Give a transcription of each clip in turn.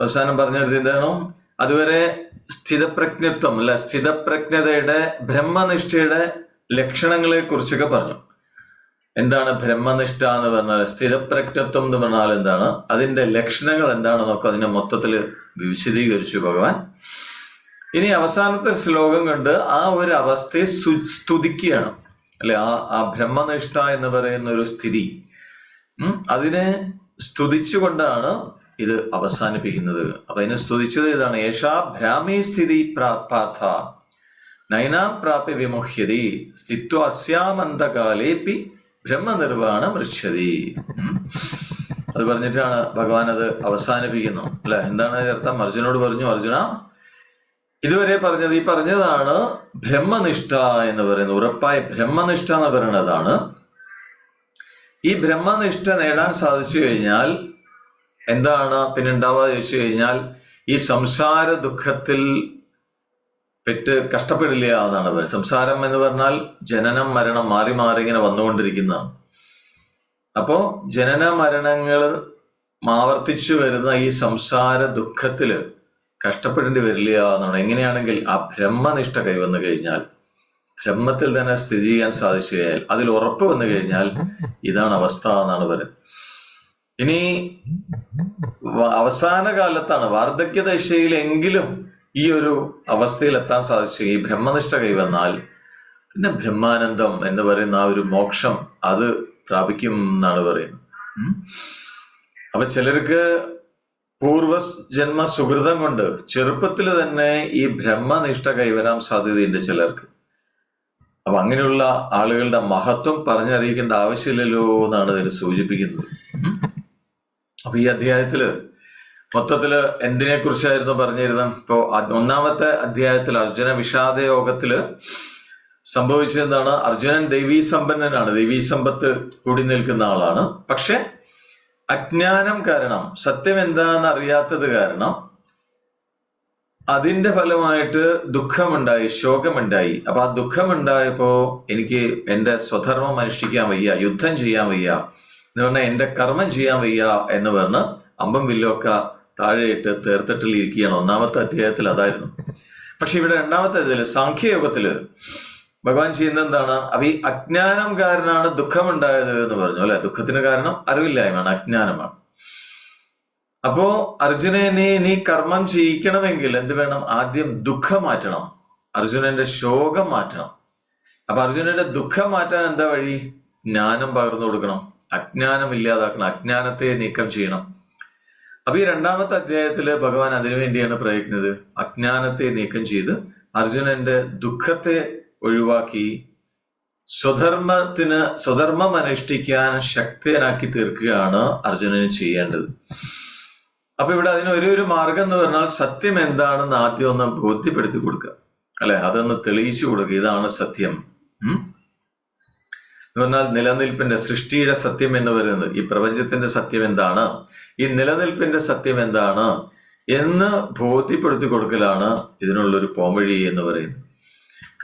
അവസാനം പറഞ്ഞെടുത്ത് എന്താണ് അതുവരെ സ്ഥിതപ്രജ്ഞത്വം അല്ല? സ്ഥിതപ്രജ്ഞതയുടെ ബ്രഹ്മനിഷ്ഠയുടെ ലക്ഷണങ്ങളെ കുറിച്ചൊക്കെ പറഞ്ഞു. എന്താണ് ബ്രഹ്മനിഷ്ഠ എന്ന് പറഞ്ഞാൽ സ്ഥിരപ്രജ്ഞത്വം എന്ന് പറഞ്ഞാൽ എന്താണ്? അതിന്റെ ലക്ഷണങ്ങൾ എന്താണെന്നൊക്കെ അതിനെ മൊത്തത്തിൽ വിശദീകരിച്ചു ഭഗവാൻ. ഇനി അവസാനത്തെ ശ്ലോകം കണ്ട് ആ ഒരു അവസ്ഥയെ സ്തുതിക്കുകയാണ്. അല്ലെ ആ ആ ബ്രഹ്മനിഷ്ഠ എന്ന് പറയുന്ന ഒരു സ്ഥിതി. അതിനെ സ്തുതിച്ചുകൊണ്ടാണ് ഇത് അവസാനിപ്പിക്കുന്നത്. അപ്പൊ അതിനെ സ്തുതിച്ചത് ഇതാണ്. യേശാ ഭ്രാമി സ്ഥിതി പ്രാർത്ഥ നൈനാം പ്രാപ്യ വിമുഹ്യതി. സ്ഥിത്വ അസ്യാമന്തകാലേപ്പി ബ്രഹ്മനിർവാണ മൃച്ഛതി. അത് പറഞ്ഞിട്ടാണ് ഭഗവാൻ അത് അവസാനിപ്പിക്കുന്നു. അല്ലെ? എന്താണ് അർത്ഥം? അർജുനോട് പറഞ്ഞു അർജുന ഇതുവരെ പറഞ്ഞത് ഈ പറഞ്ഞതാണ് ബ്രഹ്മനിഷ്ഠ എന്ന് പറയുന്നത്. ഉറപ്പായ ബ്രഹ്മനിഷ്ഠ എന്ന് പറയുന്നതാണ്. ഈ ബ്രഹ്മനിഷ്ഠ നേടാൻ സാധിച്ചു കഴിഞ്ഞാൽ എന്താണ് പിന്നെ ഉണ്ടാവുക ചോദിച്ചു കഴിഞ്ഞാൽ ഈ സംസാര ദുഃഖത്തിൽ പെട്ട് കഷ്ടപ്പെടില്ല എന്നാണ് പറയുന്നത്. സംസാരം എന്ന് പറഞ്ഞാൽ ജനനം മരണം മാറി മാറി ഇങ്ങനെ വന്നുകൊണ്ടിരിക്കുന്നതാണ്. അപ്പോ ജനന മരണങ്ങൾ ആവർത്തിച്ചു വരുന്ന ഈ സംസാര ദുഃഖത്തിൽ കഷ്ടപ്പെടേണ്ടി വരില്ല എന്നാണ്. എങ്ങനെയാണെങ്കിൽ ആ ബ്രഹ്മനിഷ്ഠ കൈവന്നു കഴിഞ്ഞാൽ ബ്രഹ്മത്തിൽ തന്നെ സ്ഥിതി ചെയ്യാൻ സാധിച്ചു കഴിഞ്ഞാൽ അതിൽ ഉറപ്പ് വന്നു കഴിഞ്ഞാൽ ഇതാണ് അവസ്ഥ എന്നാണ് പറയുന്നത്. ഇനി അവസാന കാലത്താണ് വാർദ്ധക്യ ദശയിലെങ്കിലും ഈ ഒരു അവസ്ഥയിൽ എത്താൻ സാധിച്ചു ഈ ബ്രഹ്മനിഷ്ഠ കൈവന്നാൽ പിന്നെ ബ്രഹ്മാനന്ദം എന്ന് പറയുന്ന ആ ഒരു മോക്ഷം അത് പ്രാപിക്കും എന്നാണ് പറയുന്നത്. അപ്പൊ ചിലർക്ക് പൂർവ ജന്മ സുഹൃതം കൊണ്ട് ചെറുപ്പത്തിൽ തന്നെ ഈ ബ്രഹ്മനിഷ്ഠ കൈവരാൻ സാധ്യതയുണ്ട് ചിലർക്ക് അപ്പൊ അങ്ങനെയുള്ള ആളുകളുടെ മഹത്വം പറഞ്ഞറിയിക്കേണ്ട ആവശ്യമില്ലല്ലോ എന്നാണ് ഇതിന് സൂചിപ്പിക്കുന്നത്. അപ്പൊ ഈ അധ്യായത്തിൽ മൊത്തത്തിൽ എന്തിനെ കുറിച്ചായിരുന്നു പറഞ്ഞിരുന്നത്? ഇപ്പോ ഒന്നാമത്തെ അധ്യായത്തിൽ അർജുന വിഷാദ യോഗത്തിൽ സംഭവിച്ചതെന്താണ്? അർജുനൻ ദൈവീ സമ്പന്നനാണ് ദൈവീ സമ്പത്ത് കൂടി നിൽക്കുന്ന ആളാണ്. പക്ഷെ അജ്ഞാനം കാരണം സത്യം എന്താണെന്ന് അറിയാത്തത് കാരണം അതിന്റെ ഫലമായിട്ട് ദുഃഖമുണ്ടായി ശോകമുണ്ടായി. അപ്പൊ ആ ദുഃഖമുണ്ടായപ്പോ എനിക്ക് എന്റെ സ്വധർമ്മം അനുഷ്ഠിക്കാൻ വയ്യ യുദ്ധം ചെയ്യാൻ വയ്യ. എന്ന് പറഞ്ഞാൽ എന്റെ കർമ്മം ചെയ്യാൻ വയ്യ എന്ന് പറഞ്ഞ് അമ്പം വില്ലൊക്കെ താഴെയിട്ട് തീർത്തിട്ടിൽ ഇരിക്കുകയാണ്. ഒന്നാമത്തെ അധ്യായത്തിൽ അതായിരുന്നു. പക്ഷെ ഇവിടെ രണ്ടാമത്തെ ഇതിൽ സാഖ്യയോഗത്തിൽ ഭഗവാൻ ചെയ്യുന്നത് എന്താണ്? അപ്പൊ ഈ അജ്ഞാനം കാരണമാണ് ദുഃഖമുണ്ടായത് എന്ന് പറഞ്ഞു അല്ലെ? ദുഃഖത്തിന് കാരണം അറിവില്ലായ്മയാണ് അജ്ഞാനമാണ്. അപ്പോ അർജുനനെ നീ കർമ്മം ചെയ്യിക്കണമെങ്കിൽ എന്ത് വേണം? ആദ്യം ദുഃഖം മാറ്റണം. അർജുനന്റെ ശോകം മാറ്റണം. അപ്പൊ അർജുനന്റെ ദുഃഖം മാറ്റാൻ എന്താ വഴി? ജ്ഞാനം പകർന്നു കൊടുക്കണം. അജ്ഞാനം ഇല്ലാതാക്കണം അജ്ഞാനത്തെ നീക്കം ചെയ്യണം. അപ്പൊ ഈ രണ്ടാമത്തെ അധ്യായത്തിൽ ഭഗവാൻ അതിനുവേണ്ടിയാണ് പ്രയത്നിക്കുന്നത് അജ്ഞാനത്തെ നീക്കം ചെയ്ത് അർജുനന്റെ ദുഃഖത്തെ ഒഴിവാക്കി സ്വധർമ്മത്തിന് സ്വധർമ്മം അനുഷ്ഠിക്കാൻ ശക്തനാക്കി തീർക്കുകയാണ് അർജുനന് ചെയ്യേണ്ടത്. അപ്പൊ ഇവിടെ അതിന് ഒരേ ഒരു മാർഗം എന്ന് പറഞ്ഞാൽ സത്യം എന്താണെന്ന് ആദ്യം ഒന്ന് ബോധ്യപ്പെടുത്തി കൊടുക്കുക. അല്ലെ? അതൊന്ന് തെളിയിച്ചു കൊടുക്കുക. ഇതാണ് സത്യം. എന്ന് പറഞ്ഞാൽ നിലനിൽപ്പിന്റെ സൃഷ്ടിയുടെ സത്യം എന്ന് പറയുന്നത് ഈ പ്രപഞ്ചത്തിന്റെ സത്യം എന്താണ്? ഈ നിലനിൽപ്പിന്റെ സത്യം എന്താണ്? എന്ന് ബോധ്യപ്പെടുത്തി കൊടുക്കലാണ് ഇതിനുള്ളൊരു പോംവഴി എന്ന് പറയുന്നത്.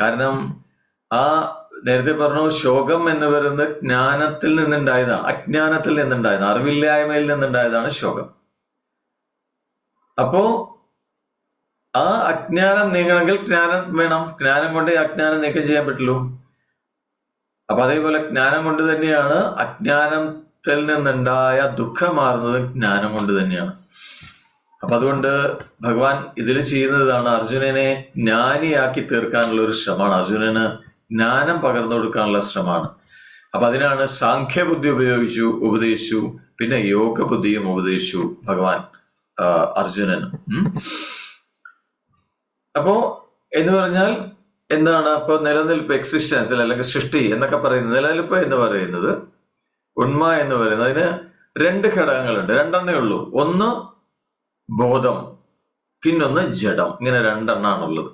കാരണം ആ നേരത്തെ പറഞ്ഞു ശോകം എന്ന് പറയുന്നത് ജ്ഞാനത്തിൽ നിന്നുണ്ടായതാണ്. അജ്ഞാനത്തിൽ നിന്നുണ്ടായതാണ്. അറിവില്ലായ്മയിൽ നിന്നുണ്ടായതാണ് ശോകം. അപ്പോ ആ അജ്ഞാനം നീങ്ങണമെങ്കിൽ ജ്ഞാനം വേണം. ജ്ഞാനം കൊണ്ട് അജ്ഞാനം നീക്കം ചെയ്യാൻ പറ്റുള്ളൂ. അപ്പൊ അതേപോലെ ജ്ഞാനം കൊണ്ട് തന്നെയാണ് അജ്ഞാനത്തിൽ നിന്നുണ്ടായ ദുഃഖം മാറുന്നത് ജ്ഞാനം കൊണ്ട് തന്നെയാണ്. അപ്പൊ അതുകൊണ്ട് ഭഗവാൻ ഇതിൽ ചെയ്യുന്നതാണ് അർജുനനെ ജ്ഞാനിയാക്കി തീർക്കാനുള്ള ഒരു ശ്രമമാണ്. അർജുനന് ജ്ഞാനം പകർന്നു കൊടുക്കാനുള്ള ശ്രമമാണ്. അപ്പൊ അതിനാണ് സാഖ്യബുദ്ധി ഉപയോഗിച്ചു ഉപദേശിച്ചു പിന്നെ യോഗ ബുദ്ധിയും ഉപദേശിച്ചു ഭഗവാൻ അർജുനന്. അപ്പോ എന്ന് പറഞ്ഞാൽ എന്താണ് അപ്പോൾ നിലനിൽപ്പ് എക്സിസ്റ്റൻസ് അല്ലെങ്കിൽ സൃഷ്ടി എന്നൊക്കെ പറയുന്നത്. നിലനിൽപ്പ് എന്ന് പറയുന്നത് ഉണ്മ എന്ന് പറയുന്നത്. അതിന് രണ്ട് ഘടകങ്ങളുണ്ട്. രണ്ടെണ്ണേ ഉള്ളൂ. ഒന്ന് ബോധം പിന്നൊന്ന് ജഡം. ഇങ്ങനെ രണ്ടെണ്ണാണുള്ളത്.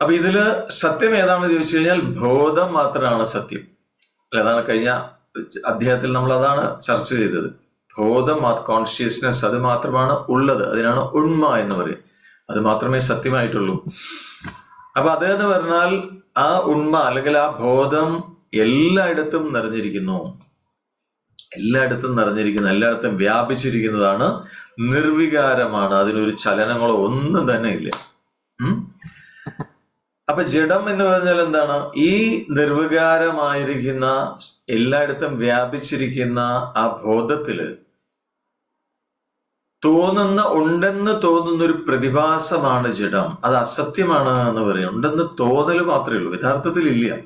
അപ്പൊ ഇതിൽ സത്യം ഏതാണെന്ന് ചോദിച്ചു കഴിഞ്ഞാൽ ബോധം മാത്രമാണ് സത്യം. അതാണ് കഴിഞ്ഞ അധ്യായത്തിൽ നമ്മൾ അതാണ് ചർച്ച ചെയ്തത്. ബോധം കോൺഷ്യസ്നെസ് അത് മാത്രമാണ് ഉള്ളത്. അതിനാണ് ഉണ്മ എന്ന് പറയും അത് മാത്രമേ സത്യമായിട്ടുള്ളൂ. അപ്പൊ അതെന്ന് പറഞ്ഞാൽ ആ ഉണ്മ അല്ലെങ്കിൽ ആ ബോധം എല്ലായിടത്തും നിറഞ്ഞിരിക്കുന്നു. എല്ലായിടത്തും നിറഞ്ഞിരിക്കുന്നു. എല്ലായിടത്തും വ്യാപിച്ചിരിക്കുന്നതാണ് നിർവികാരമാണ്. അതിനൊരു ചലനങ്ങളോ ഒന്നും തന്നെ ഇല്ല? അപ്പൊ ജഡം എന്ന് പറഞ്ഞാൽ എന്താണ്? ഈ നിർവികാരമായിരിക്കുന്ന എല്ലായിടത്തും വ്യാപിച്ചിരിക്കുന്ന ആ ബോധത്തിൽ തോന്നുന്ന ഉണ്ടെന്ന് തോന്നുന്ന ഒരു പ്രതിഭാസമാണ് ജഡം. അത് അസത്യമാണ് എന്ന് പറയും. ഉണ്ടെന്ന് തോന്നൽ മാത്രമേ ഉള്ളൂ. യഥാർത്ഥത്തിൽ ഇല്ല.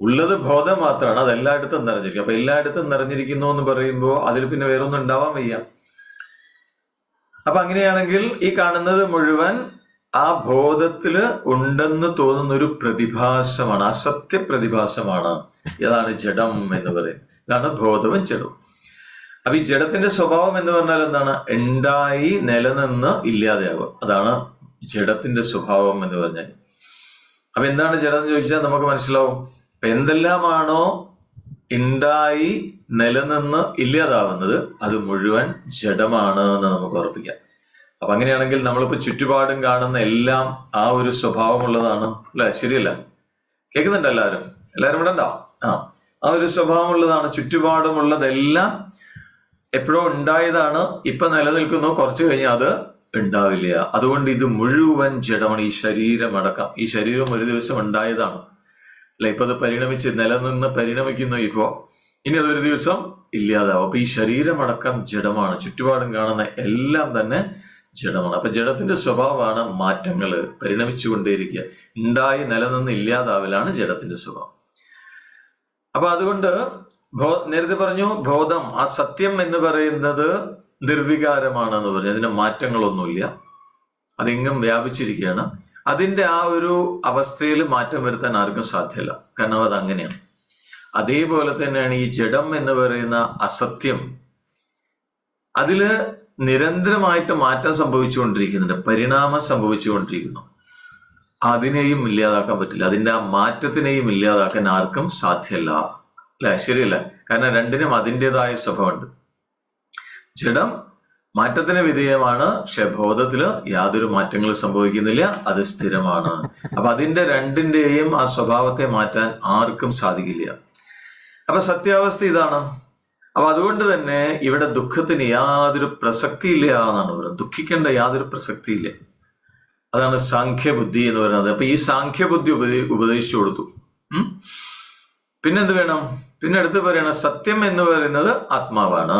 ഉള്ളത് ബോധം മാത്രമാണ്. അത് എല്ലായിടത്തും നിറഞ്ഞിരിക്കും. അപ്പൊ എല്ലായിടത്തും നിറഞ്ഞിരിക്കുന്നു എന്ന് പറയുമ്പോൾ അതിൽ പിന്നെ വേറൊന്നും ഉണ്ടാവാൻ വയ്യ. അപ്പൊ അങ്ങനെയാണെങ്കിൽ ഈ കാണുന്നത് മുഴുവൻ ആ ബോധത്തിൽ ഉണ്ടെന്ന് തോന്നുന്ന ഒരു പ്രതിഭാസമാണ്. അസത്യ പ്രതിഭാസമാണ്. ഇതാണ് ജഡം എന്ന് പറയും. ഇതാണ് ബോധവും ജഡവും. അപ്പൊ ഈ ജഡത്തിന്റെ സ്വഭാവം എന്ന് പറഞ്ഞാൽ എന്താണ്? ഉണ്ടായി നിലനിന്ന് ഇല്ലാതെയാവുക. അതാണ് ജഡത്തിന്റെ സ്വഭാവം എന്ന് പറഞ്ഞാൽ. അപ്പൊ എന്താണ് ജഡം എന്ന് ചോദിച്ചാൽ നമുക്ക് മനസ്സിലാവും. അപ്പൊ എന്തെല്ലാമാണോ ഉണ്ടായി നിലനിന്ന് ഇല്ലാതാവുന്നത് അത് മുഴുവൻ ജഡമാണ് എന്ന് നമുക്ക് ഉറപ്പിക്കാം. അപ്പൊ അങ്ങനെയാണെങ്കിൽ നമ്മളിപ്പോ ചുറ്റുപാടും കാണുന്ന എല്ലാം ആ ഒരു സ്വഭാവമുള്ളതാണ് അല്ലെ? ശരിയല്ല? കേൾക്കുന്നുണ്ടോ എല്ലാവരും? എല്ലാവരും ഇവിടെ ഉണ്ടോ ആ. ആ ഒരു സ്വഭാവമുള്ളതാണ് ചുറ്റുപാടുമുള്ളതെല്ലാം എപ്പോഴോ ഉണ്ടായതാണ് ഇപ്പൊ നിലനിൽക്കുന്നു. കുറച്ച് കഴിഞ്ഞാൽ അത് ഉണ്ടാവില്ല. അതുകൊണ്ട് ഇത് മുഴുവൻ ജഡമാണ് ഈ ശരീരമടക്കം ഈ ശരീരം ഒരു ദിവസം ഉണ്ടായതാണ്. അല്ലെ? ഇപ്പൊ അത് പരിണമിച്ച് നിലനിന്ന് പരിണമിക്കുന്നു ഇപ്പോ. ഇനി അതൊരു ദിവസം ഇല്ലാതാവും. അപ്പൊ ഈ ശരീരമടക്കം ജഡമാണ്. ചുറ്റുപാടും കാണുന്ന എല്ലാം തന്നെ ജഡമാണ്. അപ്പൊ ജഡത്തിന്റെ സ്വഭാവമാണ് മാറ്റങ്ങൾ പരിണമിച്ചു കൊണ്ടേയിരിക്കുക. ഉണ്ടായി നിലനിന്ന് ഇല്ലാതാവലാണ് ജഡത്തിന്റെ സ്വഭാവം. അപ്പൊ അതുകൊണ്ട് നേരത്തെ പറഞ്ഞു ബോധം ആ സത്യം എന്ന് പറയുന്നത് നിർവികാരമാണെന്ന് പറഞ്ഞു. അതിന് മാറ്റങ്ങളൊന്നുമില്ല. അതെങ്ങും വ്യാപിച്ചിരിക്കുകയാണ്. അതിന്റെ ആ ഒരു അവസ്ഥയിൽ മാറ്റം വരുത്താൻ ആർക്കും സാധ്യമല്ല കാരണം അത് അങ്ങനെയാണ്. അതേപോലെ തന്നെയാണ് ഈ ജഡം എന്ന് പറയുന്ന അസത്യം. അതിൽ നിരന്തരമായിട്ട് മാറ്റം സംഭവിച്ചുകൊണ്ടിരിക്കുന്നുണ്ട്. പരിണാമം സംഭവിച്ചുകൊണ്ടിരിക്കുന്നു. അതിനെയും ഇല്ലാതാക്കാൻ പറ്റില്ല. അതിന്റെ ആ മാറ്റത്തിനെയും ഇല്ലാതാക്കാൻ ആർക്കും സാധ്യമല്ല അല്ലെ? ശരിയല്ല. കാരണം രണ്ടിനും അതിന്റെതായ സ്വഭാവമുണ്ട്. ജഡം മാറ്റത്തിന് വിധേയമാണ്. പക്ഷെ ബോധത്തിൽ യാതൊരു മാറ്റങ്ങളും സംഭവിക്കുന്നില്ല. അത് സ്ഥിരമാണ്. അപ്പൊ അതിന്റെ രണ്ടിന്റെയും ആ സ്വഭാവത്തെ മാറ്റാൻ ആർക്കും സാധിക്കില്ല. അപ്പൊ സത്യാവസ്ഥ ഇതാണ്. അപ്പൊ അതുകൊണ്ട് തന്നെ ഇവിടെ ദുഃഖത്തിന് യാതൊരു പ്രസക്തി ഇല്ല എന്നാണ് പറയുന്നത്. ദുഃഖിക്കേണ്ട യാതൊരു പ്രസക്തി ഇല്ല അതാണ് സാഖ്യബുദ്ധി എന്ന് പറയുന്നത്. അപ്പൊ ഈ സാഖ്യബുദ്ധി ഉപദേ ഉപദേശിച്ചു കൊടുത്തു. പിന്നെന്ത് വേണം? പിന്നെ അടുത്ത് പറയണ സത്യം എന്ന് പറയുന്നത് ആത്മാവാണ്.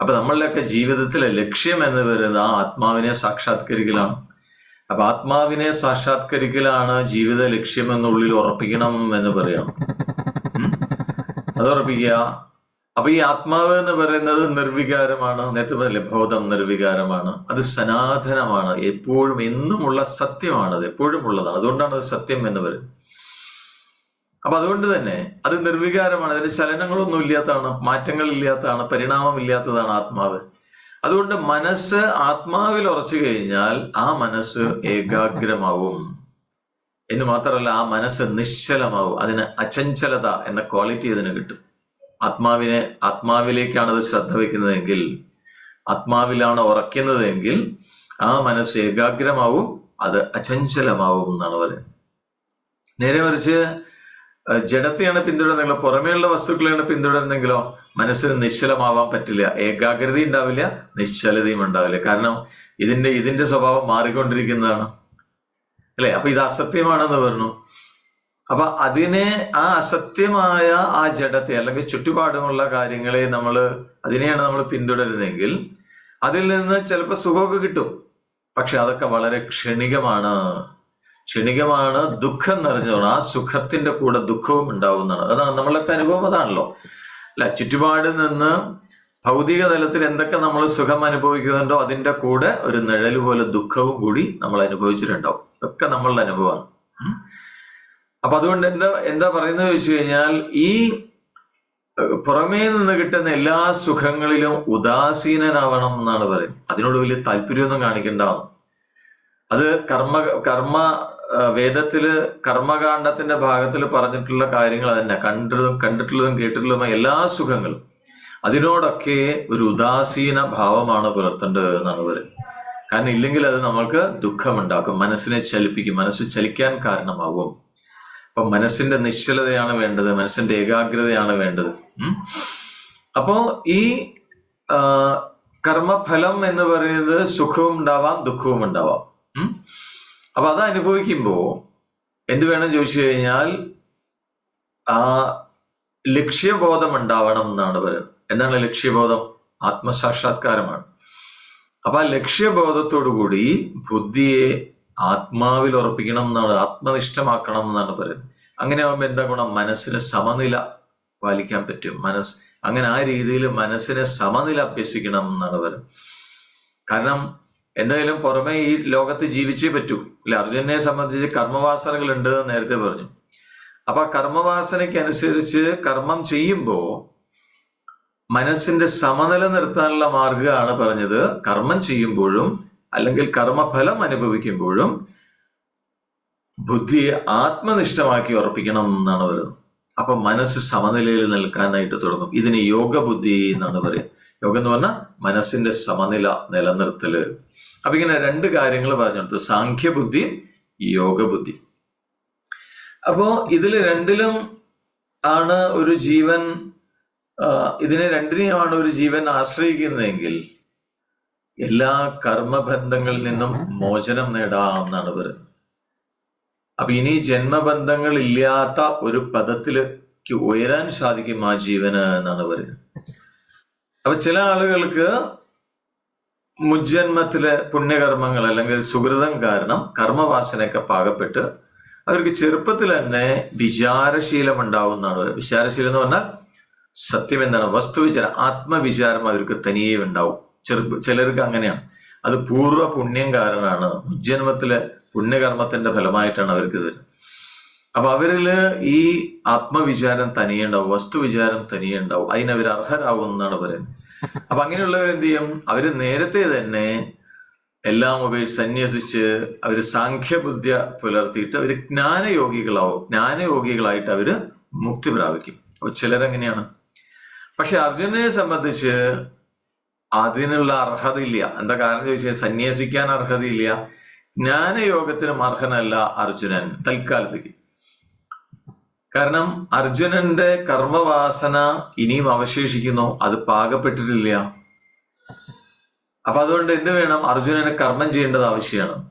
അപ്പൊ നമ്മളുടെയൊക്കെ ജീവിതത്തിലെ ലക്ഷ്യം എന്ന് പറയുന്നത് ആ ആത്മാവിനെ സാക്ഷാത്കരിക്കലാണ്. അപ്പൊ ആത്മാവിനെ സാക്ഷാത്കരിക്കലാണ് ജീവിത ലക്ഷ്യം എന്നുള്ളിൽ ഉറപ്പിക്കണം എന്ന് പറയാം? അത് ഉറപ്പിക്കുക. അപ്പൊ ഈ ആത്മാവ് എന്ന് പറയുന്നത് നിർവികാരമാണ്. നേരത്തെ പറഞ്ഞില്ലേ ബോധം നിർവികാരമാണ്. അത് സനാതനമാണ്. എപ്പോഴും എന്നുമുള്ള സത്യമാണ് അത് എപ്പോഴും ഉള്ളതാണ്. അതുകൊണ്ടാണ് അത് സത്യം എന്ന് പറയുന്നത്. അപ്പൊ അതുകൊണ്ട് തന്നെ അത് നിർവികാരമാണ്. അതിന് ചലനങ്ങളൊന്നും ഇല്ലാത്തതാണ് മാറ്റങ്ങൾ ഇല്ലാത്തതാണ് പരിണാമം ഇല്ലാത്തതാണ് ആത്മാവ്. അതുകൊണ്ട് മനസ്സ് ആത്മാവിൽ ഉറച്ചു കഴിഞ്ഞാൽ ആ മനസ്സ് ഏകാഗ്രമാവും. എന്ന് മാത്രമല്ല ആ മനസ്സ് നിശ്ചലമാവും. അതിന് അചഞ്ചലത എന്ന ക്വാളിറ്റി അതിന് കിട്ടും. ആത്മാവിനെ ആത്മാവിലേക്കാണ് അത് ശ്രദ്ധ വെക്കുന്നതെങ്കിൽ ആത്മാവിലാണ് ഉറയ്ക്കുന്നതെങ്കിൽ ആ മനസ്സ് ഏകാഗ്രമാവും അത് അചഞ്ചലമാവും എന്നാണ് പറയുന്നത്. നേരെ മറിച്ച് ജഡത്തെയാണ് പിന്തുടരുന്നെങ്കിലോ പുറമേയുള്ള വസ്തുക്കളെയാണ് പിന്തുടരുന്നെങ്കിലോ മനസ്സിന് നിശ്ചലമാവാൻ പറ്റില്ല. ഏകാഗ്രത ഉണ്ടാവില്ല നിശ്ചലതയും ഉണ്ടാവില്ല. കാരണം ഇതിന്റെ ഇതിന്റെ സ്വഭാവം മാറിക്കൊണ്ടിരിക്കുന്നതാണ്. അല്ലെ? അപ്പൊ ഇത് അസത്യമാണെന്ന് പറഞ്ഞു. അപ്പൊ അതിനെ ആ അസത്യമായ ആ ജഡത്തെ അല്ലെങ്കിൽ ചുറ്റുപാടുമുള്ള കാര്യങ്ങളെ നമ്മൾ അതിനെയാണ് നമ്മൾ പിന്തുടരുന്നതെങ്കിൽ അതിൽ നിന്ന് ചിലപ്പോൾ സുഖമൊക്കെ കിട്ടും. പക്ഷെ അതൊക്കെ വളരെ ക്ഷണികമാണ്. ക്ഷണികമാണ് ദുഃഖം നിറഞ്ഞതാണ് ആ സുഖത്തിന്റെ കൂടെ ദുഃഖവും ഉണ്ടാവുന്നതാണ്. അതാണ് നമ്മളൊക്കെ അനുഭവം അതാണല്ലോ. അല്ല ചുറ്റുപാടിൽ നിന്ന് ഭൗതിക തലത്തിൽ എന്തൊക്കെ നമ്മൾ സുഖം അനുഭവിക്കുന്നുണ്ടോ അതിന്റെ കൂടെ ഒരു നിഴൽ പോലെ ദുഃഖവും കൂടി നമ്മൾ അനുഭവിച്ചിട്ടുണ്ടാവും. ഇതൊക്കെ നമ്മളുടെ അനുഭവമാണ്. അപ്പൊ അതുകൊണ്ട് എന്താ എന്താ പറയുന്നത് വെച്ച് കഴിഞ്ഞാൽ ഈ പുറമേ നിന്ന് കിട്ടുന്ന എല്ലാ സുഖങ്ങളിലും ഉദാസീനനാവണം എന്നാണ് പറയുന്നത്. അതിനോട് വലിയ താല്പര്യമൊന്നും കാണിക്കേണ്ടതാണ് അത് കർമ്മ കർമ്മ വേദത്തിൽ കർമ്മകാണ്ഡത്തിന്റെ ഭാഗത്തിൽ പറഞ്ഞിട്ടുള്ള കാര്യങ്ങൾ തന്നെ കണ്ടതും കണ്ടിട്ടുള്ളതും കേട്ടിട്ടുള്ളതുമായ എല്ലാ സുഖങ്ങളും. അതിനോടൊക്കെ ഒരു ഉദാസീന ഭാവമാണ് പുലർത്തേണ്ടത് എന്നാണ് പറയുന്നത്. കാരണം ഇല്ലെങ്കിൽ അത് നമ്മൾക്ക് ദുഃഖമുണ്ടാക്കും. മനസ്സിനെ ചലിപ്പിക്കും. മനസ്സ് ചലിക്കാൻ കാരണമാകും അപ്പൊ മനസ്സിന്റെ നിശ്ചലതയാണ് വേണ്ടത്. മനസ്സിന്റെ ഏകാഗ്രതയാണ് വേണ്ടത്. അപ്പോ ഈ കർമ്മഫലം എന്ന് പറയുന്നത് സുഖവും ഉണ്ടാവാം ദുഃഖവും ഉണ്ടാവാം. അപ്പൊ അത് അനുഭവിക്കുമ്പോ എന്ത് വേണം ചോദിച്ചു കഴിഞ്ഞാൽ ആ ലക്ഷ്യബോധം ഉണ്ടാവണം എന്നാണ് പറയുന്നത്. എന്താണ് ലക്ഷ്യബോധം? ആത്മസാക്ഷാത്കാരമാണ്. അപ്പൊ ആ ലക്ഷ്യബോധത്തോടു കൂടി ബുദ്ധിയെ ആത്മാവിൽ ഉറപ്പിക്കണം എന്നാണ് ആത്മനിഷ്ഠമാക്കണം എന്നാണ് പറയുന്നത്. അങ്ങനെ ആകുമ്പോൾ എന്താ ഗുണം? മനസ്സിന് സമനില പാലിക്കാൻ പറ്റും. മനസ് അങ്ങനെ ആ രീതിയിൽ മനസ്സിനെ സമനില അഭ്യസിക്കണം എന്നാണ് പറയുന്നത്. കാരണം എന്തായാലും പുറമെ ഈ ലോകത്ത് ജീവിച്ചേ പറ്റൂ. അല്ലെ? അർജുനെ സംബന്ധിച്ച് കർമ്മവാസനകൾ ഉണ്ട് എന്ന് നേരത്തെ പറഞ്ഞു. അപ്പൊ ആ കർമ്മവാസനയ്ക്ക് അനുസരിച്ച് കർമ്മം ചെയ്യുമ്പോൾ മനസ്സിന്റെ സമനില നിർത്താനുള്ള മാർഗമാണ് പറഞ്ഞത്. കർമ്മം ചെയ്യുമ്പോഴും അല്ലെങ്കിൽ കർമ്മഫലം അനുഭവിക്കുമ്പോഴും ബുദ്ധിയെ ആത്മനിഷ്ഠമാക്കി ഉറപ്പിക്കണം എന്നാണ് പറയുന്നത്. അപ്പൊ മനസ്സ് സമനിലയിൽ നിൽക്കാനായിട്ട് തുടങ്ങും. ഇതിന് യോഗ ബുദ്ധി എന്നാണ് പറയുക യോഗം എന്ന് പറഞ്ഞാൽ മനസ്സിന്റെ സമനില നിലനിർത്തൽ അപ്പൊ ഇങ്ങനെ രണ്ട് കാര്യങ്ങൾ പറഞ്ഞെടുത്തു സാഖ്യബുദ്ധി യോഗബുദ്ധി. അപ്പോ ഇതിൽ രണ്ടിലും ആണ് ഒരു ജീവൻ ഇതിനെ രണ്ടിനെയുമാണ് ഒരു ജീവൻ ആശ്രയിക്കുന്നതെങ്കിൽ എല്ലാ കർമ്മബന്ധങ്ങളിൽ നിന്നും മോചനം നേടാമെന്നാണ് പറയുന്നത്. അപ്പൊ ഇനി ജന്മബന്ധങ്ങൾ ഇല്ലാത്ത ഒരു പദത്തിലേക്ക് ഉയരാൻ സാധിക്കും ആ ജീവന് എന്നാണ് പറയുന്നത്. അപ്പൊ ചില ആളുകൾക്ക് മുജ്ജന്മത്തിലെ പുണ്യകർമ്മങ്ങൾ അല്ലെങ്കിൽ സുഹൃതം കാരണം കർമ്മവാസനയൊക്കെ പാകപ്പെട്ട് അവർക്ക് ചെറുപ്പത്തിൽ തന്നെ വിചാരശീലം ഉണ്ടാവുന്നതാണ്. വിചാരശീലം എന്ന് പറഞ്ഞാൽ സത്യം എന്താണ് വസ്തുവിചാരം ആത്മവിചാരം അവർക്ക് തനിയേ ഉണ്ടാവും. ചെറു ചിലർക്ക് അങ്ങനെയാണ്. അത് പൂർവ പുണ്യം കാരണമാണ്. മുജ്ജന്മത്തിലെ പുണ്യകർമ്മത്തിന്റെ ഫലമായിട്ടാണ് അവർക്ക് ഇത്. അപ്പൊ അവരിൽ ഈ ആത്മവിചാരം തനിയെ ഉണ്ടാവും വസ്തുവിചാരം തനിയെ ഉണ്ടാവും. അതിനവർ അർഹരാകും എന്നാണ് പറയുന്നത്. അപ്പൊ അങ്ങനെയുള്ളവർ എന്ത് ചെയ്യും? അവർ നേരത്തെ തന്നെ എല്ലാം ഉപേക്ഷിച്ച് സന്യസിച്ച് അവർ സാഖ്യബുദ്ധ്യ പുലർത്തിയിട്ട് അവർ ജ്ഞാനയോഗികളാവും. ജ്ഞാനയോഗികളായിട്ട് അവർ മുക്തി പ്രാപിക്കും. അപ്പൊ ചിലരെങ്ങനെയാണ് പക്ഷെ അർജുനനെ സംബന്ധിച്ച് അതിനുള്ള അർഹതയില്ല. എന്താ കാരണം ചോദിച്ചാൽ സന്യസിക്കാൻ അർഹതയില്ല. ജ്ഞാനയോഗത്തിനും അർഹനല്ല അർജുനൻ തൽക്കാലത്തേക്ക്. കാരണം അർജുനന്റെ കർമ്മവാസന ഇനിയും അവശേഷിക്കുന്നു. അത് പാകപ്പെട്ടിട്ടില്ല. അപ്പൊ അതുകൊണ്ട് എന്ത് വേണം? അർജുനന് കർമ്മം ചെയ്യേണ്ടത് ആവശ്യമാണ്.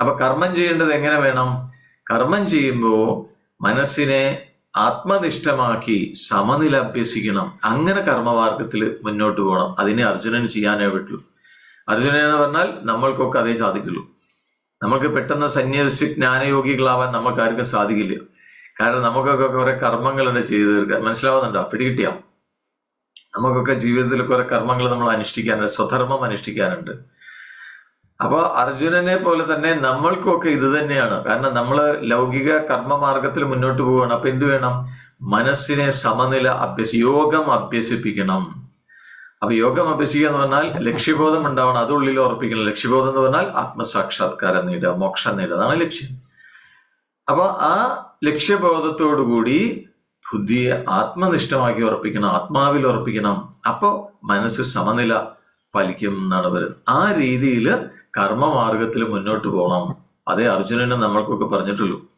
അപ്പൊ കർമ്മം ചെയ്യേണ്ടത് എങ്ങനെ വേണം? കർമ്മം ചെയ്യുമ്പോൾ മനസ്സിനെ ആത്മനിഷ്ഠമാക്കി സമനില അഭ്യസിക്കണം. അങ്ങനെ കർമ്മമാർഗത്തിൽ മുന്നോട്ട് പോകണം. അതിനെ അർജുനൻ ചെയ്യാനേ പറ്റുള്ളൂ അർജുനൻ എന്ന് പറഞ്ഞാൽ നമ്മൾക്കൊക്കെ അതേ സാധിക്കുള്ളൂ. നമുക്ക് പെട്ടെന്ന് സന്യസിച്ച് ജ്ഞാനയോഗികളാവാൻ നമുക്ക് ആർക്കും സാധിക്കില്ല. കാരണം നമുക്കൊക്കെ കുറെ കർമ്മങ്ങളുണ്ട് ചെയ്തു തീർക്കാൻ മനസ്സിലാവുന്നുണ്ടോ? പിടികിട്ടിയോ? നമുക്കൊക്കെ ജീവിതത്തിൽ കുറെ കർമ്മങ്ങൾ നമ്മൾ അനുഷ്ഠിക്കാനുണ്ട് സ്വധർമ്മം അനുഷ്ഠിക്കാനുണ്ട്. അപ്പോൾ അർജുനനെ പോലെ തന്നെ നമ്മൾക്കൊക്കെ ഇത് തന്നെയാണ്. കാരണം നമ്മൾ ലൗകിക കർമ്മമാർഗത്തിൽ മുന്നോട്ട് പോവുകയാണ്. അപ്പൊ എന്ത് വേണം? മനസ്സിനെ സമനില അഭ്യസി യോഗം അഭ്യസിപ്പിക്കണം. അപ്പൊ യോഗം അഭ്യസിക്കുക എന്ന് പറഞ്ഞാൽ ലക്ഷ്യബോധം ഉണ്ടാവണം. അത് ഉള്ളിൽ ഉറപ്പിക്കണം. ലക്ഷ്യബോധം എന്ന് പറഞ്ഞാൽ ആത്മസാക്ഷാത്കാരം നേടുക മോക്ഷം നേടുക. അതാണ് ലക്ഷ്യം. അപ്പൊ ആ ലക്ഷ്യബോധത്തോടു കൂടി ബുദ്ധിയെ ആത്മനിഷ്ഠമാക്കി ഉറപ്പിക്കണം ആത്മാവിൽ ഉറപ്പിക്കണം. അപ്പോ മനസ്സ് സമനില പാലിക്കും എന്നാണ് വരുന്നത് ആ രീതിയിൽ കർമ്മമാർഗത്തിൽ മുന്നോട്ട് പോകണം. അതേ അർജുനനെ നമ്മൾക്കൊക്കെ പറഞ്ഞിട്ടുള്ളൂ.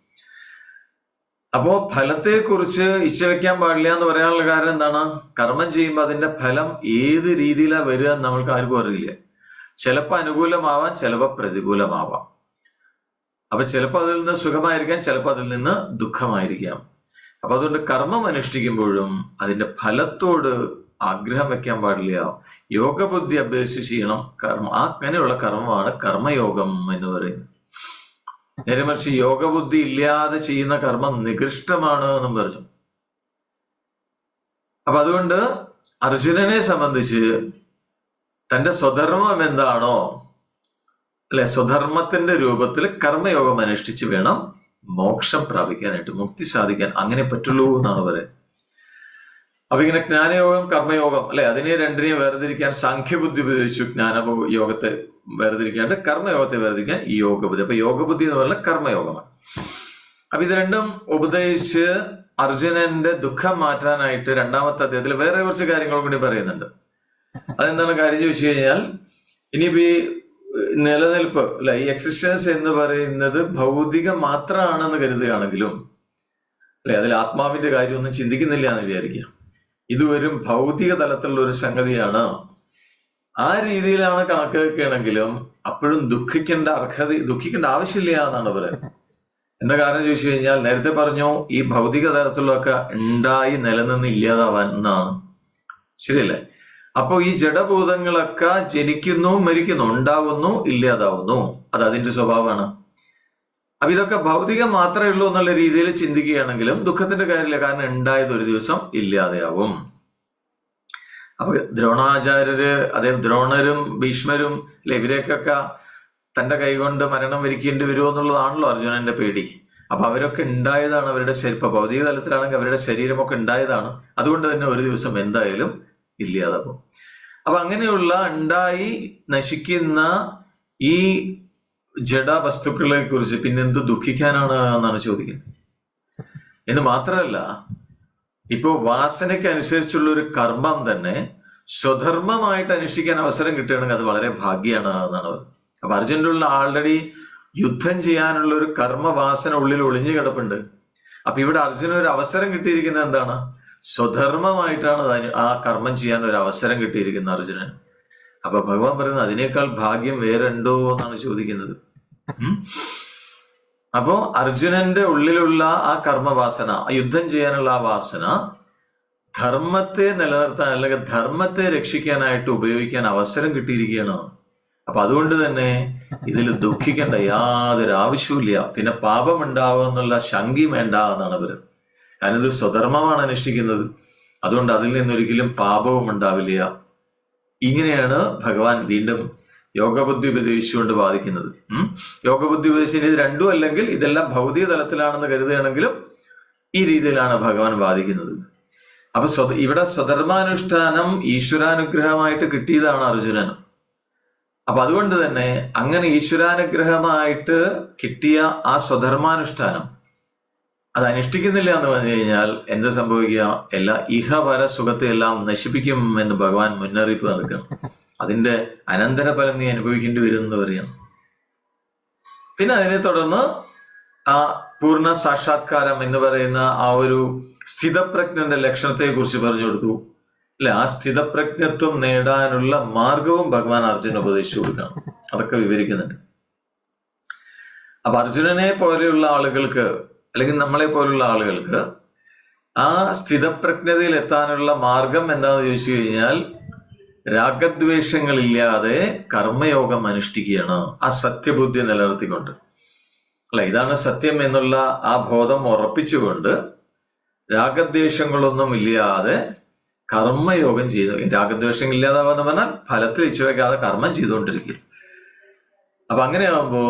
അപ്പോ ഫലത്തെക്കുറിച്ച് ഇച്ഛ വെക്കാൻ പാടില്ല എന്ന് പറയാനുള്ള കാരണം എന്താണ്? കർമ്മം ചെയ്യുമ്പോൾ അതിന്റെ ഫലം ഏത് രീതിയിലാണ് വരിക എന്ന് നമ്മൾക്ക് ആർക്കും അറിയില്ല. ചിലപ്പോൾ അനുകൂലമാവാം ചിലപ്പോൾ പ്രതികൂലമാവാം. അപ്പൊ ചിലപ്പോൾ അതിൽ നിന്ന് സുഖമായിരിക്കാം ചിലപ്പോൾ അതിൽ നിന്ന് ദുഃഖമായിരിക്കാം. അപ്പൊ അതുകൊണ്ട് കർമ്മം അനുഷ്ഠിക്കുമ്പോഴും അതിന്റെ ഫലത്തോട് ആഗ്രഹം വെക്കാൻ പാടില്ല. യോഗബുദ്ധി അഭ്യസിച്ച് ചെയ്യണം. കർമ്മ അങ്ങനെയുള്ള കർമ്മമാണ് കർമ്മയോഗം എന്ന് പറയുന്നത്. നേരെ മറിച്ച് യോഗബുദ്ധി ഇല്ലാതെ ചെയ്യുന്ന കർമ്മം നികൃഷ്ടമാണ് എന്നും പറഞ്ഞു. അപ്പൊ അതുകൊണ്ട് അർജുനനെ സംബന്ധിച്ച് തന്റെ സ്വധർമ്മം എന്താണോ അല്ലെ? സ്വധർമ്മത്തിന്റെ രൂപത്തിൽ കർമ്മയോഗം അനുഷ്ഠിച്ച് വേണം മോക്ഷം പ്രാപിക്കാനായിട്ട് മുക്തി സാധിക്കാൻ. അങ്ങനെ പറ്റുള്ളൂ എന്നാണ് പറയുന്നത് അപ്പൊ ഇങ്ങനെ ജ്ഞാനയോഗം കർമ്മയോഗം അല്ലെ? അതിനെ രണ്ടിനെയും വേർതിരിക്കാൻ സാഖ്യബുദ്ധി ഉപയോഗിച്ചു ജ്ഞാന യോഗത്തെ വേർതിരിക്കാണ്ട് കർമ്മയോഗത്തെ വേർതിരിക്കാൻ ഈ യോഗബുദ്ധി. അപ്പൊ യോഗബുദ്ധി എന്ന് പറഞ്ഞാൽ കർമ്മയോഗമാണ്. അപ്പൊ ഇത് രണ്ടും ഉപദേശിച്ച് അർജുനന്റെ ദുഃഖം മാറ്റാനായിട്ട് രണ്ടാമത്തെ അദ്ദേഹത്തിൽ വേറെ കുറച്ച് കാര്യങ്ങൾ കൂടി പറയുന്നുണ്ട്. അതെന്താണ്? കാര്യം ചോദിച്ചു കഴിഞ്ഞാൽ ഇനിയിപ്പോ ഈ നിലനിൽപ്പ് അല്ലെ? ഈ എക്സിസ്റ്റൻസ് എന്ന് പറയുന്നത് ഭൗതികം മാത്രമാണെന്ന് കരുതുകയാണെങ്കിലും അല്ലെ? അതിൽ ആത്മാവിന്റെ കാര്യമൊന്നും ചിന്തിക്കുന്നില്ല എന്ന് വിചാരിക്കുക. ഇത് വെറും ഭൗതിക തലത്തിലുള്ള ഒരു സംഗതിയാണ്. ആ രീതിയിലാണ് കണക്ക് വെക്കുകയാണെങ്കിലും അപ്പോഴും ദുഃഖിക്കേണ്ട അർഹത ദുഃഖിക്കേണ്ട ആവശ്യമില്ല എന്നാണ് പറയുന്നത് എന്താ കാരണം ചോദിച്ചു കഴിഞ്ഞാൽ നേരത്തെ പറഞ്ഞു ഈ ഭൗതിക തലത്തിലൊക്കെ ഉണ്ടായി നിലനിന്ന് ഇല്ലാതാവാൻ എന്നാണ്. ശരിയല്ലേ? അപ്പോ ഈ ജഡഭൂതങ്ങളൊക്കെ ജനിക്കുന്നു മരിക്കുന്നു ഉണ്ടാവുന്നു ഇല്ലാതാവുന്നു. അത് അതിന്റെ സ്വഭാവമാണ്. അപ്പൊ ഇതൊക്കെ ഭൗതികം മാത്രമേ ഉള്ളൂ എന്നുള്ള രീതിയിൽ ചിന്തിക്കുകയാണെങ്കിലും ദുഃഖത്തിന്റെ കാര്യമില്ല. കാരണം ഉണ്ടായത് ഒരു ദിവസം ഇല്ലാതെയാവും. അപ്പൊ ദ്രോണാചാര്യര് അതേ ദ്രോണരും ഭീഷ്മരും അല്ലെ ഇവരെയൊക്കെ തന്റെ കൈകൊണ്ട് മരണം വരിക്കേണ്ടി വരുമോ എന്നുള്ളതാണല്ലോ അർജുനന്റെ പേടി. അപ്പൊ അവരൊക്കെ ഉണ്ടായതാണ് അവരുടെ ശരീരം ഭൗതിക തലത്തിലാണെങ്കിൽ അവരുടെ ശരീരമൊക്കെ ഉണ്ടായതാണ്. അതുകൊണ്ട് തന്നെ ഒരു ദിവസം എന്തായാലും ഇല്ലാതാവും അപ്പൊ അങ്ങനെയുള്ള ഉണ്ടായി നശിക്കുന്ന ഈ ജഡ വസ്തുക്കളെ കുറിച്ച് പിന്നെന്ത് ദുഃഖിക്കാനാണ് എന്നാണ് ചോദിക്കുന്നത്. എന്ന് മാത്രമല്ല ഇപ്പോ വാസനയ്ക്ക് അനുസരിച്ചുള്ള ഒരു കർമ്മം തന്നെ സ്വധർമ്മമായിട്ട് അനുഷ്ഠിക്കാൻ അവസരം കിട്ടുകയാണെങ്കിൽ അത് വളരെ ഭാഗ്യമാണ് എന്നാണ്. അപ്പൊ അർജുന്റെ ഉള്ള ആൾറെഡി യുദ്ധം ചെയ്യാനുള്ള ഒരു കർമ്മവാസന ഉള്ളിൽ ഒളിഞ്ഞു കിടപ്പുണ്ട്. അപ്പൊ ഇവിടെ അർജുന ഒരു അവസരം കിട്ടിയിരിക്കുന്നത് എന്താണ്? സ്വധർമ്മമായിട്ടാണ് ആ കർമ്മം ചെയ്യാൻ ഒരു അവസരം കിട്ടിയിരിക്കുന്ന അർജുനൻ. അപ്പൊ ഭഗവാൻ പറയുന്നത് അതിനേക്കാൾ ഭാഗ്യം വേറെ ഉണ്ടോ എന്നാണ് ചോദിക്കുന്നത്. അപ്പോ അർജുനന്റെ ഉള്ളിലുള്ള ആ കർമ്മവാസന ആ യുദ്ധം ചെയ്യാനുള്ള ആ വാസന ധർമ്മത്തെ നിലനിർത്താൻ അല്ലെങ്കിൽ ധർമ്മത്തെ രക്ഷിക്കാനായിട്ട് ഉപയോഗിക്കാൻ അവസരം കിട്ടിയിരിക്കുകയാണ്. അപ്പൊ അതുകൊണ്ട് തന്നെ ഇതിൽ ദുഃഖിക്കേണ്ട യാതൊരു ആവശ്യമില്ല പിന്നെ പാപം ഉണ്ടാവുക എന്നുള്ള ശങ്കയും വേണ്ട എന്നാണ് അവർ ഇത് സ്വധർമ്മമാണ് അനുഷ്ഠിക്കുന്നത്. അതുകൊണ്ട് അതിൽ നിന്നൊരിക്കലും പാപവും ഉണ്ടാവില്ല. ഇങ്ങനെയാണ് ഭഗവാൻ വീണ്ടും യോഗബുദ്ധി ഉപദേശിച്ചുകൊണ്ട് വാദിക്കുന്നത്. ഉം. യോഗബുദ്ധി ഉപദേശിച്ച ഇത് രണ്ടും അല്ലെങ്കിൽ ഇതെല്ലാം ഭൗതിക തലത്തിലാണെന്ന് കരുതുകയാണെങ്കിലും ഈ രീതിയിലാണ് ഭഗവാൻ വാദിക്കുന്നത്. അപ്പൊ സ്വ ഇവിടെ സ്വധർമാനുഷ്ഠാനം ഈശ്വരാനുഗ്രഹമായിട്ട് കിട്ടിയതാണ് അർജുനന് അപ്പൊ അതുകൊണ്ട് തന്നെ അങ്ങനെ ഈശ്വരാനുഗ്രഹമായിട്ട് കിട്ടിയ ആ സ്വധർമാനുഷ്ഠാനം അത് അനുഷ്ഠിക്കുന്നില്ല എന്ന് പറഞ്ഞു കഴിഞ്ഞാൽ എന്ത് സംഭവിക്കുക? എല്ലാ ഇഹപര സുഖത്തെ എല്ലാം നശിപ്പിക്കും എന്ന് ഭഗവാൻ മുന്നറിയിപ്പ് നൽകണം. അതിന്റെ അനന്തരഫലം നീ അനുഭവിക്കേണ്ടി വരും എന്ന് പറയണം. പിന്നെ അതിനെ തുടർന്ന് ആ പൂർണ സാക്ഷാത്കാരം എന്ന് പറയുന്ന ആ ഒരു സ്ഥിതപ്രജ്ഞന്റെ ലക്ഷണത്തെ കുറിച്ച് പറഞ്ഞു കൊടുത്തു. അല്ലെ? ആ സ്ഥിതപ്രജ്ഞത്വം നേടാനുള്ള മാർഗവും ഭഗവാൻ അർജുന ഉപദേശിച്ചു കൊടുക്കണം. അതൊക്കെ വിവരിക്കുന്നുണ്ട്. അപ്പൊ അർജുനനെ പോലെയുള്ള ആളുകൾക്ക് അല്ലെങ്കിൽ നമ്മളെ പോലുള്ള ആളുകൾക്ക് ആ സ്ഥിതപ്രജ്ഞതയിൽ എത്താനുള്ള മാർഗം എന്താണെന്ന് ചോദിച്ചു കഴിഞ്ഞാൽ രാഗദ്വേഷങ്ങളില്ലാതെ കർമ്മയോഗം അനുഷ്ഠിക്കുകയാണ് ആ സത്യബുദ്ധി നിലനിർത്തിക്കൊണ്ട്. അല്ല? ഇതാണ് സത്യം എന്നുള്ള ആ ബോധം ഉറപ്പിച്ചുകൊണ്ട് രാഗദ്വേഷങ്ങളൊന്നും ഇല്ലാതെ കർമ്മയോഗം ചെയ്തു രാഗദ്വേഷങ്ങൾ ഇല്ലാതാവാന്ന് പറഞ്ഞാൽ ഫലത്തിൽ ഇച്ചു വയ്ക്കാതെ കർമ്മം ചെയ്തുകൊണ്ടിരിക്കുക അപ്പൊ അങ്ങനെയാകുമ്പോ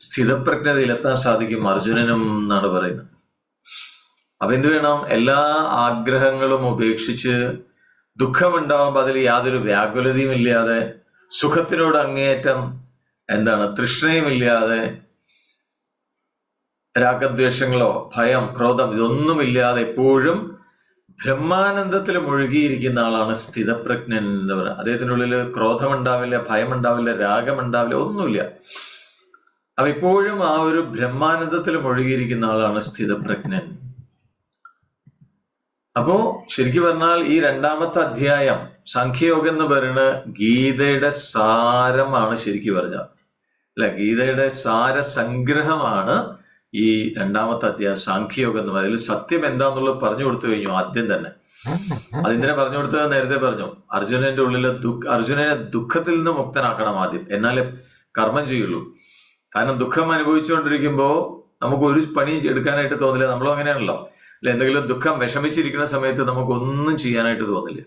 സ്ഥിതപ്രജ്ഞതയിലെത്താൻ സാധിക്കും അർജുനനും എന്നാണ് പറയുന്നത്. അപ്പൊ എന്ത് വേണം? എല്ലാ ആഗ്രഹങ്ങളും ഉപേക്ഷിച്ച് ദുഃഖമുണ്ടാവുമ്പോൾ അതിൽ യാതൊരു വ്യാകുലതയും ഇല്ലാതെ സുഖത്തിനോട് അങ്ങേയറ്റം എന്താണ് തൃഷ്ണയുമില്ലാതെ രാഗദ്വേഷങ്ങളോ ഭയം ക്രോധം ഇതൊന്നുമില്ലാതെ എപ്പോഴും ബ്രഹ്മാനന്ദത്തിൽ മുഴുകിയിരിക്കുന്ന ആളാണ് സ്ഥിതപ്രജ്ഞൻ എന്ന് പറയുന്നത്. അദ്ദേഹത്തിന്റെ ഉള്ളിൽ ക്രോധമുണ്ടാവില്ല ഭയമുണ്ടാവില്ല രാഗമുണ്ടാവില്ല ഒന്നുമില്ല. അപ്പൊ ഇപ്പോഴും ആ ഒരു ബ്രഹ്മാനന്ദത്തിൽ മുഴുകിയിരിക്കുന്ന ആളാണ് സ്ഥിതപ്രജ്ഞൻ. അപ്പോ ശരിക്കും പറഞ്ഞാൽ ഈ രണ്ടാമത്തെ അധ്യായം സംഖ്യയോഗം എന്ന് പറയുന്നത് ഗീതയുടെ സാരമാണ് ശരിക്കും പറഞ്ഞ അല്ലെ? ഗീതയുടെ സാര സംഗ്രഹമാണ് ഈ രണ്ടാമത്തെ അധ്യായം സാഖ്യയോഗം എന്ന് പറയുന്നത്. അതിൽ സത്യം എന്താന്നുള്ളത് പറഞ്ഞു കൊടുത്തു കഴിഞ്ഞു ആദ്യം തന്നെ. അതിന്തിനെ പറഞ്ഞു കൊടുത്തത് നേരത്തെ പറഞ്ഞു അർജുനന്റെ ഉള്ളിലെ ദുഃഖ അർജുനനെ ദുഃഖത്തിൽ നിന്ന് മുക്തനാക്കണം ആദ്യം. എന്നാലേ കർമ്മം ചെയ്യുള്ളൂ. കാരണം ദുഃഖം അനുഭവിച്ചുകൊണ്ടിരിക്കുമ്പോൾ നമുക്ക് ഒരു പണി എടുക്കാനായിട്ട് തോന്നില്ല. നമ്മളും അങ്ങനെയാണല്ലോ. അല്ലെ എന്തെങ്കിലും ദുഃഖം വിഷമിച്ചിരിക്കുന്ന സമയത്ത് നമുക്ക് ഒന്നും ചെയ്യാനായിട്ട് തോന്നില്ല.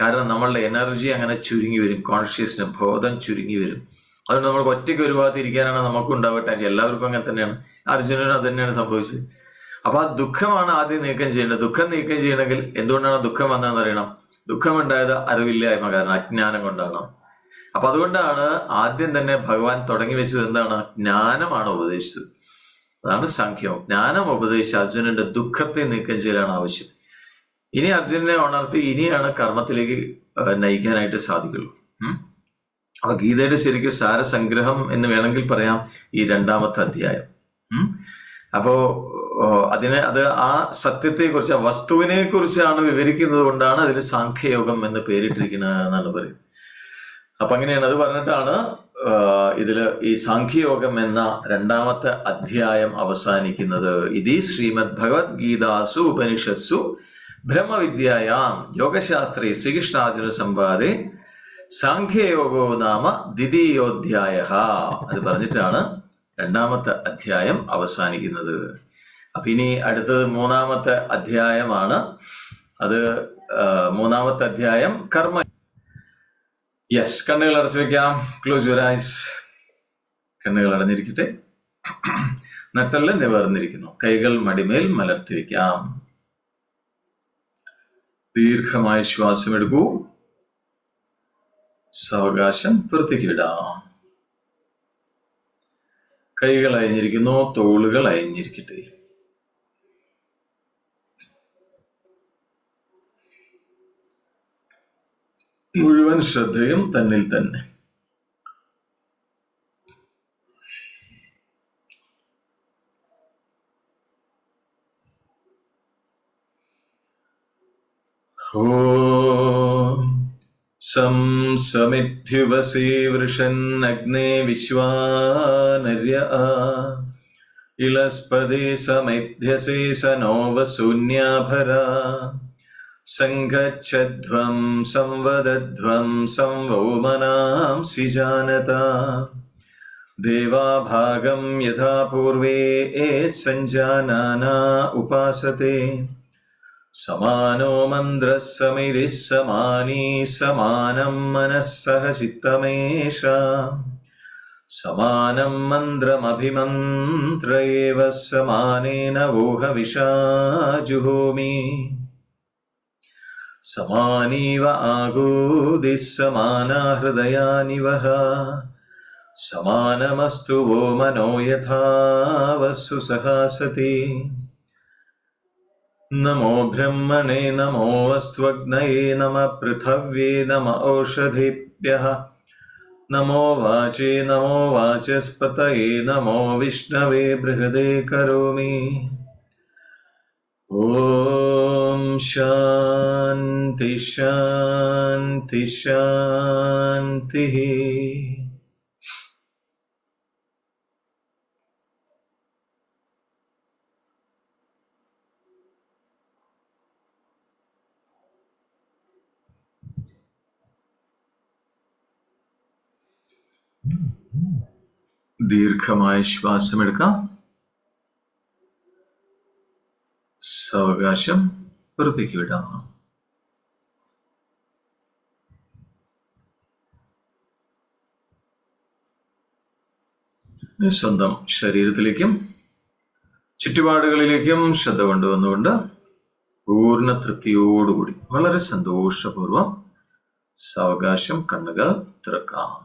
കാരണം നമ്മളുടെ എനർജി അങ്ങനെ ചുരുങ്ങി വരും. കോൺഷ്യസ്നസ് ബോധം ചുരുങ്ങി വരും. അതുകൊണ്ട് നമുക്ക് ഒറ്റയ്ക്ക് ഒരു ഭാഗത്ത് ഇരിക്കാനാണ് നമുക്ക് ഉണ്ടാവട്ടെ. എല്ലാവർക്കും അങ്ങനെ തന്നെയാണ്. അർജുനനും അത് തന്നെയാണ് സംഭവിച്ചത്. അപ്പൊ ആ ദുഃഖമാണ് ആദ്യം നീക്കം ചെയ്യേണ്ടത്. ദുഃഖം നീക്കം ചെയ്യണമെങ്കിൽ എന്തുകൊണ്ടാണ് ദുഃഖം വന്നതെന്ന് അറിയണം. ദുഃഖമുണ്ടായത് അറിവില്ലായ്മ കാരണം അജ്ഞാനം കൊണ്ടാണ്. അപ്പൊ അതുകൊണ്ടാണ് ആദ്യം തന്നെ ഭഗവാൻ തുടങ്ങി വെച്ചത് എന്താണ്? ജ്ഞാനമാണ് ഉപദേശിച്ചത്. അതാണ് സംഖ്യം ജ്ഞാനം ഉപദേശിച്ച് അർജുനന്റെ ദുഃഖത്തെ നീക്കം ചെയ്യലാണ് ആവശ്യം. ഇനി അർജുനനെ ഉണർത്തി ഇനിയാണ് കർമ്മത്തിലേക്ക് നയിക്കാനായിട്ട് സാധിക്കുള്ളൂ. അപ്പൊ ഗീതയുടെ ശരിക്കും സാരസംഗ്രഹം എന്ന് വേണമെങ്കിൽ പറയാം ഈ രണ്ടാമത്തെ അധ്യായം. അപ്പോ അതിനെ അത് ആ സത്യത്തെ കുറിച്ച് ആ വസ്തുവിനെ കുറിച്ചാണ് വിവരിക്കുന്നത് കൊണ്ടാണ് അതിന് സാഖ്യയോഗം എന്ന് പേരിട്ടിരിക്കുന്നത് എന്നാണ് പറയുന്നത്. അപ്പൊ അങ്ങനെയാണ് അത് പറഞ്ഞിട്ടാണ് ഇതിൽ ഈ സാഖ്യയോഗം എന്ന രണ്ടാമത്തെ അധ്യായം അവസാനിക്കുന്നത്. ഇതി ശ്രീമദ് ഭഗവത്ഗീതാസു ഉപനിഷത്സു ബ്രഹ്മവിദ്യായാം യോഗശാസ്ത്രി ശ്രീകൃഷ്ണാർജുന സംവാദി സാഖ്യയോഗോ നാമ ദ്വിതീയോധ്യായ അത് പറഞ്ഞിട്ടാണ് രണ്ടാമത്തെ അധ്യായം അവസാനിക്കുന്നത്. അപ്പൊ ഇനി അടുത്തത് മൂന്നാമത്തെ അധ്യായമാണ്. അത് മൂന്നാമത്തെ അധ്യായം കർമ്മ യെസ് കണ്ണുകൾ അടച്ചു വെക്കാം. ക്ലോസ് യുവർ ഐസ് കണ്ണുകൾ അടഞ്ഞിരിക്കട്ടെ. നട്ടൽ നിവർന്നിരിക്കുന്നു. കൈകൾ മടിമേൽ മലർത്തി വെക്കാം. ദീർഘമായ ശ്വാസം എടുക്കൂ സാവകാശം പുറത്തേക്ക് വിടാം. കൈകൾ അയഞ്ഞിരിക്കുന്നു തോളുകൾ അയഞ്ഞിരിക്കട്ടെ. മുഴുവൻ ശ്രദ്ധയും തന്നിൽ തന്നെ. ഓം സം സമിത്യുവസി വൃഷന്നഗ്നേ വിശ്വാനര്യ ഇളസ്പതി സമിധ്യസി സനോവശൂന്യാഭര സങ്കച്ഛധ്വം സംവദധ്വം സംവോമനാംസി ജാനത ദേവാഭാഗം യഥാ പൂർവേ സഞ്ജാനാന ഉപാസത്തെ സമാനോ മന്ത്രः സമിതിः സമാനീ സമാനം മനഃ സഹ ചിത്തമേഷ സമാനം മന്ത്രമഭിമന്ത്ര ഏവ സമാനേന വോഹവിഷാ ജുഹോമി സമാനീവ ആകൂതി സമാനാ ഹൃദയാനിവഹ സമാനമസ്തു വോ മനോ യഥാവസ്സു സഹാസതി. നമോ ബ്രഹ്മണേ നമോ അസ്ത്വഗ്നയേ നമ പൃഥവ്യേ നമ ഓഷധിഭ്യഃ നമോ വാചേ നമോ വാചസ്പതയേ നമോ വിഷ്ണവേ ബൃഹദേ കരോമി. ओम शांति शांति शांति दीर्घमाय श्वास मिड़का സാവകാശം പുറത്തേക്ക് വിടാം. സ്വന്തം ശരീരത്തിലേക്കും ചുറ്റുപാടുകളിലേക്കും ശ്രദ്ധ കൊണ്ടുവന്നുകൊണ്ട് പൂർണ തൃപ്തിയോടുകൂടി വളരെ സന്തോഷപൂർവം സാവകാശം കണ്ണുകൾ തുറക്കാം.